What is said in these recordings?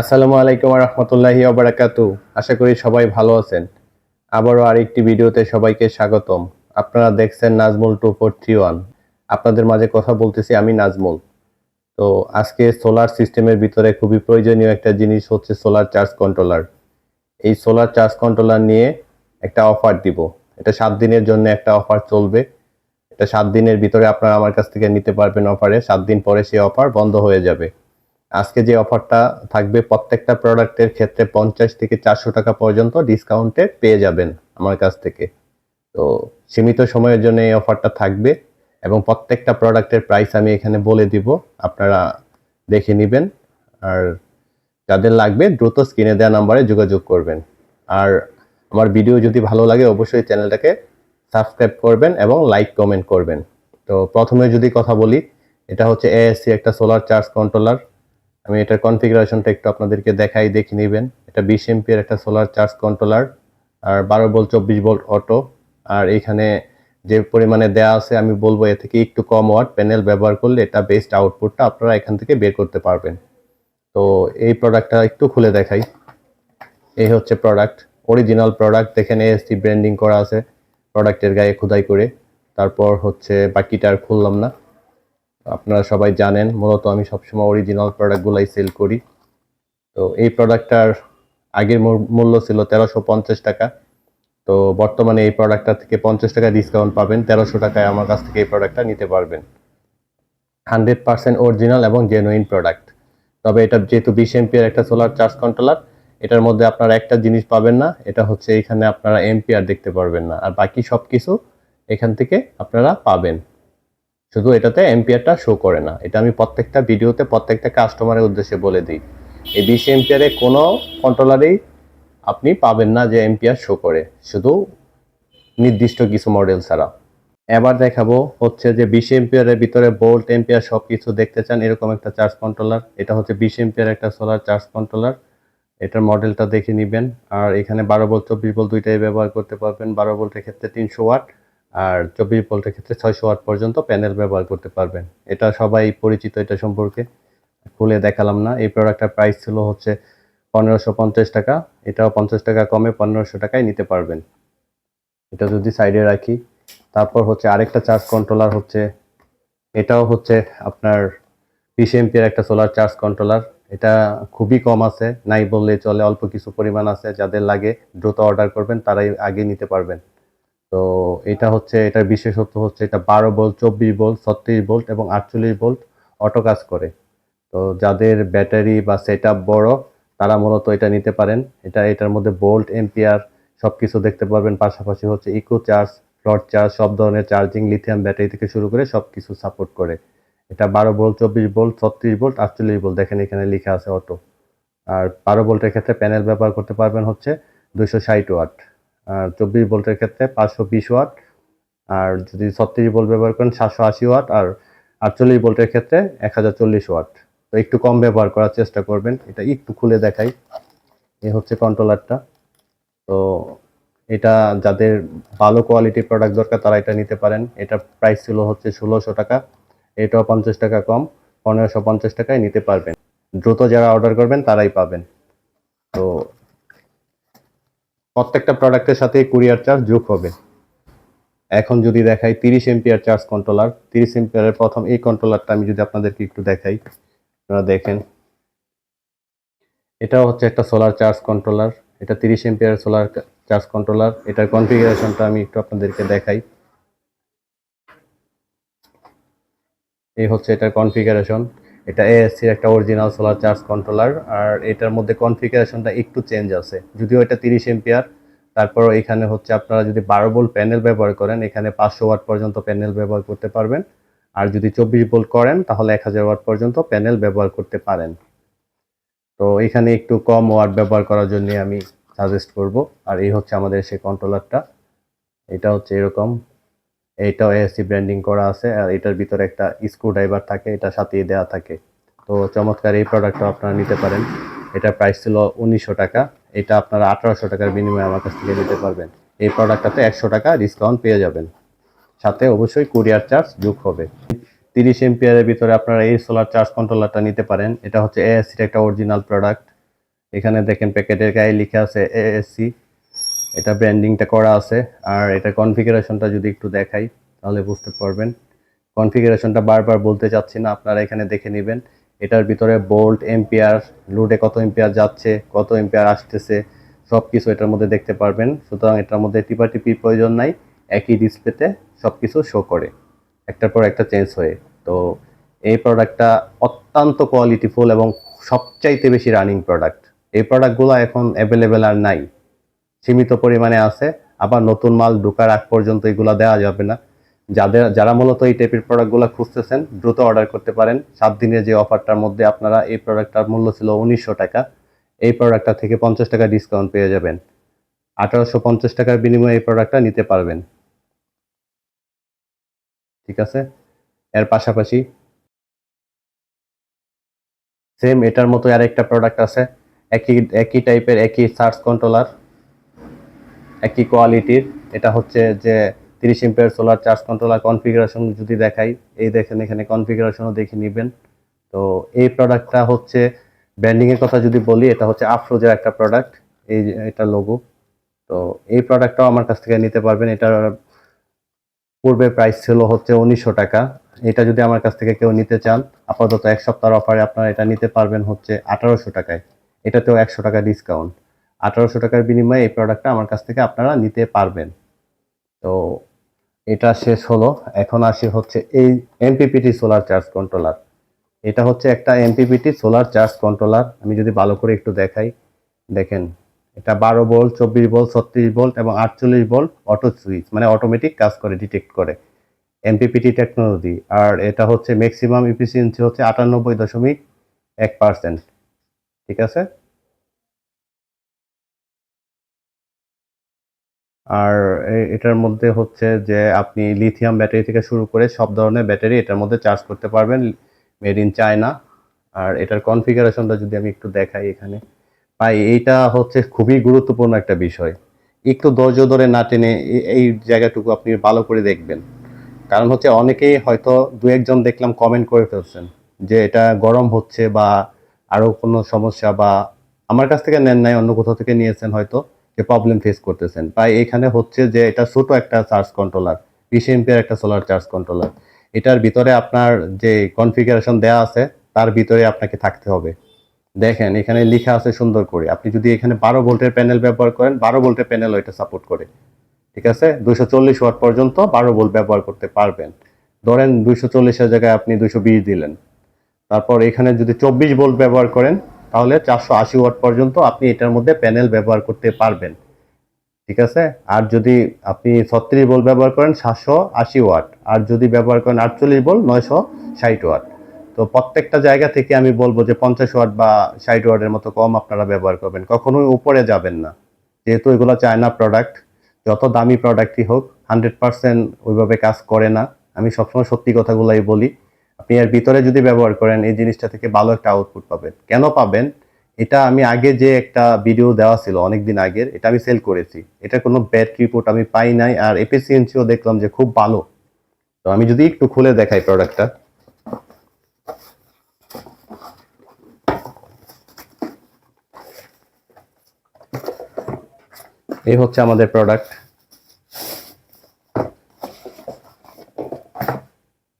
আসসালামু আলাইকুম রহমতুল্লাহি ওবারাকাতু আশা করি সবাই ভালো আছেন। আবারও আরেকটি ভিডিওতে সবাইকে স্বাগতম। আপনারা দেখছেন Nazmul two four three one. আপনাদের মাঝে কথা বলতেছি আমি নাজমুল। তো আজকে সোলার সিস্টেমের ভিতরে খুবই প্রয়োজনীয় একটা জিনিস হচ্ছে সোলার চার্জ কন্ট্রোলার। এই সোলার চার্জ কন্ট্রোলার নিয়ে একটা অফার দিব। এটা সাত দিনের জন্য একটা অফার চলবে। এটা সাত দিনের ভিতরে আপনারা আমার কাছ থেকে নিতে পারবেন অফারে। সাত দিন পরে সেই অফার বন্ধ হয়ে যাবে। আজকে যে অফারটা থাকবে প্রত্যেকটা প্রোডাক্টের ক্ষেত্রে পঞ্চাশ থেকে চারশো টাকা পর্যন্ত ডিসকাউন্টে পেয়ে যাবেন আমার কাছ থেকে। তো সীমিত সময়ের জন্য এই অফারটা থাকবে এবং প্রত্যেকটা প্রোডাক্টের প্রাইস আমি এখানে বলে দিব, আপনারা দেখে নেবেন। আর যাদের লাগবে দ্রুত স্ক্রিনে দেওয়া নাম্বারে যোগাযোগ করবেন। আর আমার ভিডিও যদি ভালো লাগে অবশ্যই চ্যানেলটাকে সাবস্ক্রাইব করবেন এবং লাইক কমেন্ট করবেন। তো প্রথমে যদি কথা বলি, এটা হচ্ছে এএসসি একটা সোলার চার্জ কন্ট্রোলার আমি এটার কনফিগারেশনটা একটু আপনাদেরকে দেখাই, দেখে নেবেন। এটা বিশ এমপির একটা সোলার চার্জ কন্ট্রোলার আর বারো ভোল্ট চব্বিশ ভোল্ট অটো আর এখানে যে পরিমাণে দেওয়া আছে, আমি বলব এ থেকে একটু কম ওয়াট প্যানেল ব্যবহার করলে এটা বেস্ট আউটপুটটা আপনারা এখান থেকে বের করতে পারবেন। তো এই প্রোডাক্টটা একটু খুলে দেখাই। এই হচ্ছে প্রোডাক্ট অরিজিনাল প্রোডাক্ট এখানে এসসি ব্র্যান্ডিং করা আছে প্রোডাক্টের গায়ে খোদাই করে। তারপর হচ্ছে বাকিটা আর খুললাম না। আপনারা সবাই জানেন, মূলত আমি সবসময় অরিজিনাল প্রোডাক্টগুলাই সেল করি। তো এই প্রোডাক্টটার আগের মূল্য ছিল তেরোশো পঞ্চাশ টাকা। তো বর্তমানে এই প্রোডাক্টটা থেকে পঞ্চাশ টাকা ডিসকাউন্ট পাবেন, তেরোশো টাকায় আমার কাছ থেকে এই প্রোডাক্টটা নিতে পারবেন। হান্ড্রেড পার্সেন্ট অরিজিনাল এবং জেনুইন প্রোডাক্ট তবে এটা যেহেতু বিশ এমপিয়ার একটা সোলার চার্জ কন্ট্রোলার এটার মধ্যে আপনারা একটা জিনিস পাবেন না, এটা হচ্ছে এখানে আপনারা এমপিআর দেখতে পারবেন না। আর বাকি সব কিছু এখান থেকে আপনারা পাবেন। শুধু এটাতে এম্পিয়ারটা শো করে না। এটা আমি প্রত্যেকটা ভিডিওতে প্রত্যেকটা কাস্টমারের উদ্দেশ্যে বলে দিই। এই বিশ এম্পিয়ারে কোনো কন্ট্রোলারেই আপনি পাবেন না যে এম্পিয়ার শো করে। শুধু নির্দিষ্ট কিছু মডেল ছাড়া এবার দেখাবো হচ্ছে যে বিশ এম্পিয়ারের ভিতরে বোল্ট এম্পিয়ার সব কিছু দেখতে চান, এরকম একটা চার্জ কন্ট্রোলার এটা হচ্ছে বিশ এম্পিয়ার একটা সোলার চার্জ কন্ট্রোলার এটার মডেলটা দেখে নেবেন। আর এখানে বারো ভোল্ট চব্বিশ ভোল্ট দুইটাই ব্যবহার করতে পারবেন। বারো ভোল্টের ক্ষেত্রে তিনশো ওয়াট আর চব্বিশ ভোল্টের ক্ষেত্রে ছয়শো ওয়াট পর্যন্ত প্যানেল ব্যবহার করতে পারবেন। এটা সবাই পরিচিত এটা সম্পর্কে। খুলে দেখালাম না। এই প্রোডাক্টটার প্রাইস ছিল হচ্ছে পনেরোশো পঞ্চাশ টাকা। এটাও পঞ্চাশ টাকা কমে পনেরোশো টাকায় নিতে পারবেন। এটা যদি সাইডে রাখি। তারপর হচ্ছে আরেকটা চার্জ কন্ট্রোলার হচ্ছে। এটাও হচ্ছে আপনার বিশ এমপির একটা সোলার চার্জ কন্ট্রোলার এটা খুবই কম আছে। নাই বললে চলে, অল্প কিছু পরিমাণ আছে। যাদের লাগে দ্রুত অর্ডার করবেন, তারাই আগে নিতে পারবেন। তো এটা হচ্ছে, এটার বিশেষত্ব হচ্ছে, এটা বারো ভোল্ট চব্বিশ ভোল্ট ছত্রিশ ভোল্ট এবং আটচল্লিশ ভোল্ট অটো কাজ করে। তো যাদের ব্যাটারি বা সেট বড়, তারা মূলত এটা নিতে পারেন। এটা, এটার মধ্যে বোল্ট এম্পিয়ার সব কিছু দেখতে পারবেন। পাশাপাশি হচ্ছে ইকো চার্জ ফ্লট চার্জ সব ধরনের চার্জিং লিথিয়াম ব্যাটারি থেকে শুরু করে সব কিছু সাপোর্ট করে। এটা বারো ভোল্ট চব্বিশ ভোল্ট ছত্রিশ ভোল্ট আটচল্লিশ ভোল্ট দেখেন এখানে লেখা আছে অটো আর বারো ভোল্টের ক্ষেত্রে প্যানেল ব্যবহার করতে পারবেন হচ্ছে দুইশো ষাট ওয়াট আর চব্বিশ ভোল্টের ক্ষেত্রে পাঁচশো বিশ ওয়াট, আর যদি ছত্রিশ ভোল্ট ব্যবহার করেন সাতশো আশি ওয়াট, আর আটচল্লিশ ভোল্টের ক্ষেত্রে এক হাজার চল্লিশ ওয়াট। তো একটু কম ব্যবহার করার চেষ্টা করবেন, এটা একটু খুলে দেখাই। এ হচ্ছে কন্ট্রোলারটা তো এটা যাদের ভালো কোয়ালিটির প্রোডাক্ট দরকার, তারা এটা নিতে পারেন। এটা প্রাইস ছিল হচ্ছে ষোলোশো টাকা। এটাও পঞ্চাশ টাকা কম, পনেরোশো পঞ্চাশ টাকায় নিতে পারবেন। দ্রুত যারা অর্ডার করবেন, তারাই পাবেন। তো প্রত্যেকটা প্রোডাক্টের সাথে কুরিয়ার চার্জ যোগ হবে। এখন যদি দেখাই তিরিশ এমপিআর চার্জ কন্ট্রোলার তিরিশ এমপিআরের প্রথম এই কন্ট্রোলারটা আমি যদি আপনাদেরকে একটু দেখাই, আপনারা দেখেন। এটাও হচ্ছে একটা সোলার চার্জ কন্ট্রোলার এটা তিরিশ এমপিআর সোলার চার্জ কন্ট্রোলার এটার কনফিগারেশনটা আমি একটু আপনাদেরকে দেখাই। এই হচ্ছে এটার কনফিগারেশন এটা এএসসির একটা অরিজিনাল সোলার চার্জ কন্ট্রোলার আর এটার মধ্যে কনফিগারেশনটা একটু চেঞ্জ আছে। যদিও এটা তিরিশ এমপিআর তারপর এখানে হচ্ছে আপনারা যদি বারো ভোল্ট প্যানেল ব্যবহার করেন, এখানে পাঁচশো ওয়াট পর্যন্ত প্যানেল ব্যবহার করতে পারবেন। আর যদি চব্বিশ ভোল্ট করেন, তাহলে এক হাজার ওয়াট পর্যন্ত প্যানেল ব্যবহার করতে পারেন। তো এখানে একটু কম ওয়াট ব্যবহার করার জন্য আমি সাজেস্ট করব। আর এই হচ্ছে আমাদের সেই কন্ট্রোলারটা এটা হচ্ছে এরকম এইটাও এএসসি ব্র্যান্ডিং করা আছে, আর এটার ভিতরে একটা স্ক্রু ড্রাইভার থাকে, এটা সাথিয়ে দেওয়া থাকে। তো চমৎকার এই প্রোডাক্টটা আপনারা নিতে পারেন। এটা প্রাইস ছিল উনিশশো টাকা, এটা আপনারা আঠারোশো টাকার বিনিময়ে আমার কাছ থেকে নিতে পারবেন। এই প্রোডাক্টটাতে একশো টাকা ডিসকাউন্ট পেয়ে যাবেন। সাথে অবশ্যই কুরিয়ার চার্জ যোগ হবে। তিরিশ এমপিয়ারের ভিতরে আপনারা এই সোলার চার্জ কন্ট্রোলারটা নিতে পারেন। এটা হচ্ছে এএসসির একটা অরিজিনাল প্রোডাক্ট এখানে দেখেন প্যাকেটের গায়ে লেখা আছে এএসসি এটা ব্র্যান্ডিংটা করা আছে, আর এটা কনফিগারেশনটা যদি একটু দেখাই, তাহলে বুঝতে পারবেন। কনফিগারেশনটা বারবার বলতে চাচ্ছি না, আপনারা এখানে দেখে নেবেন। এটার ভিতরে বোল্ট এম্পিয়ার লোডে কত এম্পিয়ার যাচ্ছে, কত এম্পিয়ার আসতেছে সব কিছু এটার মধ্যে দেখতে পারবেন। সুতরাং এটার মধ্যে টিপাটিপির প্রয়োজন নাই, একই ডিসপ্লেতে সব কিছু শো করে। একটার পর একটা চেঞ্জ হয়ে। তো এই প্রোডাক্টটা অত্যন্ত কোয়ালিটিফুল এবং সবচাইতে বেশি রানিং প্রোডাক্ট এই প্রোডাক্টগুলো এখন অ্যাভেলেবেল আর নাই। সীমিত পরিমাণে আছে। আবার নতুন মাল ঢোকার আগ পর্যন্ত এগুলো দেওয়া যাবে না। যাদের যারা মূলত এই টাইপের প্রোডাক্টগুলো খুঁজতেছেন, দ্রুত অর্ডার করতে পারেন। সাত দিনের যে অফারটার মধ্যে আপনারা এই প্রোডাক্টটার মূল্য ছিল উনিশশো টাকা। এই প্রোডাক্টটা থেকে পঞ্চাশ টাকা ডিসকাউন্ট পেয়ে যাবেন। আঠারোশো পঞ্চাশ টাকার বিনিময়ে এই প্রোডাক্টটা নিতে পারবেন। ঠিক আছে? এর পাশাপাশি সেম এটার মতো আর একটা প্রোডাক্ট আছে। একই একই টাইপের একই সার্চ কন্ট্রোলার একই কোয়ালিটির। এটা হচ্ছে যে তিরিশ ampere solar charge controller configuration যদি দেখাই, এই দেখেন এখানে কনফিগারেশনও দেখে নেবেন। তো এই প্রোডাক্টটা হচ্ছে ব্র্যান্ডিং এর কথা যদি বলি, এটা হচ্ছে আফরোজের একটা প্রোডাক্ট এই এটা লোগো তো এই প্রোডাক্টটাও আমার কাছ থেকে নিতে পারবেন। এটার পূর্বে প্রাইস ছিল হচ্ছে উনিশশো টাকা। এটা যদি আমার কাছ থেকে কেউ নিতে চান, আপাতত এক সপ্তাহের অফারে আপনারা এটা নিতে পারবেন হচ্ছে আঠারোশো টাকায়। এটাতেও একশো টাকা ডিসকাউন্ট আঠারোশো টাকার বিনিময়ে এই প্রোডাক্টটা আমার কাছ থেকে আপনারা নিতে পারবেন। তো এটা শেষ হলো। এখন আসি হচ্ছে এই এমপিপিটি সোলার চার্জ কন্ট্রোলার এটা হচ্ছে একটা এমপিপিটি সোলার চার্জ কন্ট্রোলার আমি যদি ভালো করে একটু দেখাই, দেখেন, এটা বারো ভোল্ট চব্বিশ ভোল্ট ছত্রিশ ভোল্ট এবং আটচল্লিশ ভোল্ট অটো সুইচ মানে অটোমেটিক কাজ করে ডিটেক্ট করে। এমপিপিটি টেকনোলজি আর এটা হচ্ছে ম্যাক্সিমাম ইফিসিয়েন্সি হচ্ছে আটানব্বই দশমিক এক পার্সেন্ট ঠিক আছে? আর এটার মধ্যে হচ্ছে যে আপনি লিথিয়াম ব্যাটারি থেকে শুরু করে সব ধরনের ব্যাটারি এটার মধ্যে চার্জ করতে পারবেন মেড ইন চায়না আর এটার কনফিগারেশনটা যদি আমি একটু দেখাই এখানে। ভাই, এইটা হচ্ছে খুবই গুরুত্বপূর্ণ একটা বিষয়। একটু ধৈর্য ধরে না টেনে এই জায়গাটুকু আপনি ভালো করে দেখবেন। কারণ হচ্ছে অনেকেই হয়তো দু একজন দেখলাম কমেন্ট করে ফেলছেন যে এটা গরম হচ্ছে বা আরও কোনো সমস্যা বা আমার কাছ থেকে নেন নাই, অন্য কোথাও থেকে নিয়েছেন হয়তো। প্রবলেম ফেস করতেছেন। তাই এখানে হচ্ছে যে এটা ছোট একটা চার্জ কন্ট্রোলার বিশ একটা সোলার চার্জ কন্ট্রোলার এটার ভিতরে আপনার যে কনফিগারেশন দেওয়া আছে, তার ভিতরে আপনাকে থাকতে হবে। দেখেন, এখানে লেখা আছে সুন্দর করে। আপনি যদি এখানে বারো ভোল্টের প্যানেল ব্যবহার করেন, বারো ভোল্টের প্যানেল এটা সাপোর্ট করে। ঠিক আছে? দুইশো চল্লিশ ওয়াট পর্যন্ত বারো ভোল্ট ব্যবহার করতে পারবেন। ধরেন দুইশো চল্লিশের জায়গায় আপনি দুইশো বিশ দিলেন। তারপর এখানে যদি চব্বিশ ভোল্ট ব্যবহার করেন তাহলে চারশো আশি ওয়াট পর্যন্ত আপনি এটার মধ্যে প্যানেল ব্যবহার করতে পারবেন। ঠিক আছে? আর যদি আপনি ছত্রিশ ভোল্ট ব্যবহার করেন, সাতশো আশি ওয়াট। আর যদি ব্যবহার করেন আটচল্লিশ ভোল্ট, নয়শো ষাট ওয়াট। তো প্রত্যেকটা জায়গা থেকে আমি বলব যে পঞ্চাশ ওয়াট বা ষাট ওয়াটের মতো কম আপনারা ব্যবহার করবেন। কখনোই উপরে যাবেন না। যেহেতু এগুলো চায়না প্রোডাক্ট যত দামি প্রোডাক্টই হোক হান্ড্রেড পার্সেন্ট ওইভাবে কাজ করে না। আমি সবসময় সত্যি কথাগুলাই বলি। আপনি এর ভিতরে যদি ব্যবহার করেন, এই জিনিসটা থেকে ভালো একটা আউটপুট পাবেন। কেন পাবেন? এটা আমি আগে যে একটা ভিডিও দেওয়া ছিল অনেকদিন আগের, এটা আমি সেল করেছি। এটা কোনো ব্যাড রিপোর্ট আমি পাই নাই আর এফিসিয়েন্সিও দেখলাম যে খুব ভালো। তো আমি যদি একটু খুলে দেখাই প্রোডাক্টটা এই হচ্ছে আমাদের প্রোডাক্ট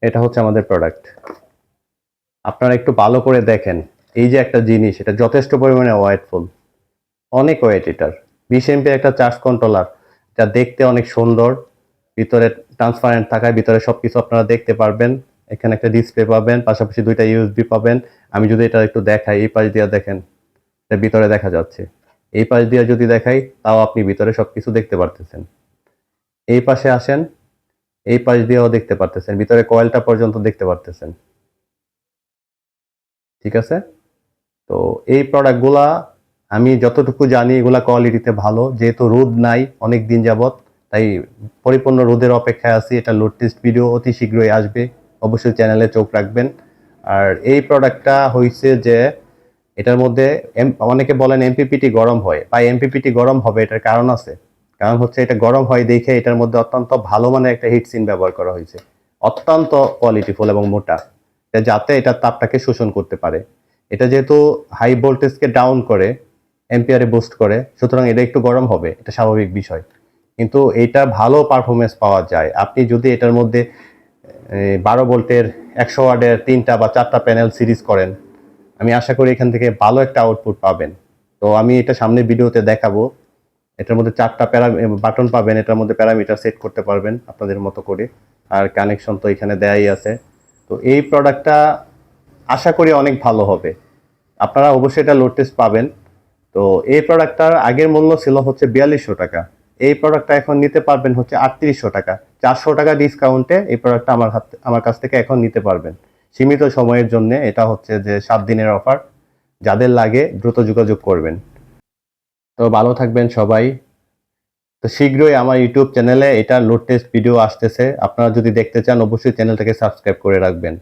এটা হচ্ছে আমাদের প্রোডাক্ট আপনারা একটু ভালো করে দেখেন, এই যে একটা জিনিস, এটা যথেষ্ট পরিমাণে ওয়েটফুল অনেক ওয়েট এটার। বিশ এমপি একটা চার্জ কন্ট্রোলার যা দেখতে অনেক সুন্দর, ভিতরে ট্রান্সপারেন্ট থাকায় ভিতরে সবকিছু আপনারা দেখতে পারবেন। এখানে একটা ডিসপ্লে পাবেন, পাশাপাশি দুইটা ইউএসবি পাবেন। আমি যদি এটা একটু দেখাই, এই পাশ দিয়ে দেখেন, এটা ভিতরে দেখা যাচ্ছে। এই পাশ দিয়ে যদি দেখাই, তাও আপনি ভিতরে সবকিছু দেখতে পারতেছেন। এই পাশে আসেন এই পাশ দিয়েও দেখতে পারতেছেন, ভিতরে কয়েলটা পর্যন্ত দেখতে পারতেছেন। ঠিক আছে? তো এই প্রোডাক্টগুলা আমি যতটুকু জানি, এগুলা কোয়ালিটিতে ভালো। যেহেতু রোদ নাই, অনেক দিন যাবত তাই পরিপূর্ণ রোদের অপেক্ষায় আছি। এটা লোড টেস্ট ভিডিও অতি শীঘ্রই আসবে। অবশ্যই চ্যানেলে চোখ রাখবেন। আর এই প্রোডাক্টটা হয়েছে যে, এটার মধ্যে অনেকে বলেন এমপিপিটি গরম হয়। বা এমপিপিটি গরম হবে, এটার কারণ আছে? কারণ হচ্ছে এটা গরম হয় দেখে এটার মধ্যে অত্যন্ত ভালো মানের একটা হিট সিন ব্যবহার করা হয়েছে। অত্যন্ত কোয়ালিটিফুল এবং মোটা। যাতে এটা তাপটাকে শোষণ করতে পারে। এটা যেহেতু হাই ভোল্টেজকে ডাউন করে এম্পিয়ারে বুস্ট করে, সুতরাং এটা একটু গরম হবে, এটা স্বাভাবিক বিষয়। কিন্তু এটা ভালো পারফরমেন্স পাওয়া যায়। আপনি যদি এটার মধ্যে বারো ভোল্টের, একশো ওয়ার্ডের তিনটা বা চারটা প্যানেল সিরিজ করেন, আমি আশা করি এখান থেকে ভালো একটা আউটপুট পাবেন। তো আমি এটা সামনের ভিডিওতে দেখাবো। এটার মধ্যে চারটা প্যারা বাটন পাবেন, এটার মধ্যে প্যারামিটার সেট করতে পারবেন আপনাদের মতো করে। আর কানেকশন তো এখানে দেয়াই আছে। তো এই প্রোডাক্টটা আশা করি অনেক ভালো হবে। আপনারা অবশ্যই এটা লোড টেস্ট পাবেন। তো এই প্রোডাক্টটার আগের মূল্য ছিল হচ্ছে বিয়াল্লিশশো টাকা। এই প্রোডাক্টটা এখন নিতে পারবেন হচ্ছে আটত্রিশশো টাকা। চারশো টাকা ডিসকাউন্টে এই প্রোডাক্টটা আমার হাত আমার কাছ থেকে এখন নিতে পারবেন। সীমিত সময়ের জন্য এটা হচ্ছে যে সাত দিনের অফার যাদের লাগে দ্রুত যোগাযোগ করবেন। তো ভালো থাকবেন সবাই। তো শীঘ্রই আমার ইউটিউব চ্যানেলে এটা লোড টেস্ট ভিডিও আসতেছে। আপনারা যদি দেখতে চান, অবশ্যই চ্যানেলটাকে সাবস্ক্রাইব করে রাখবেন।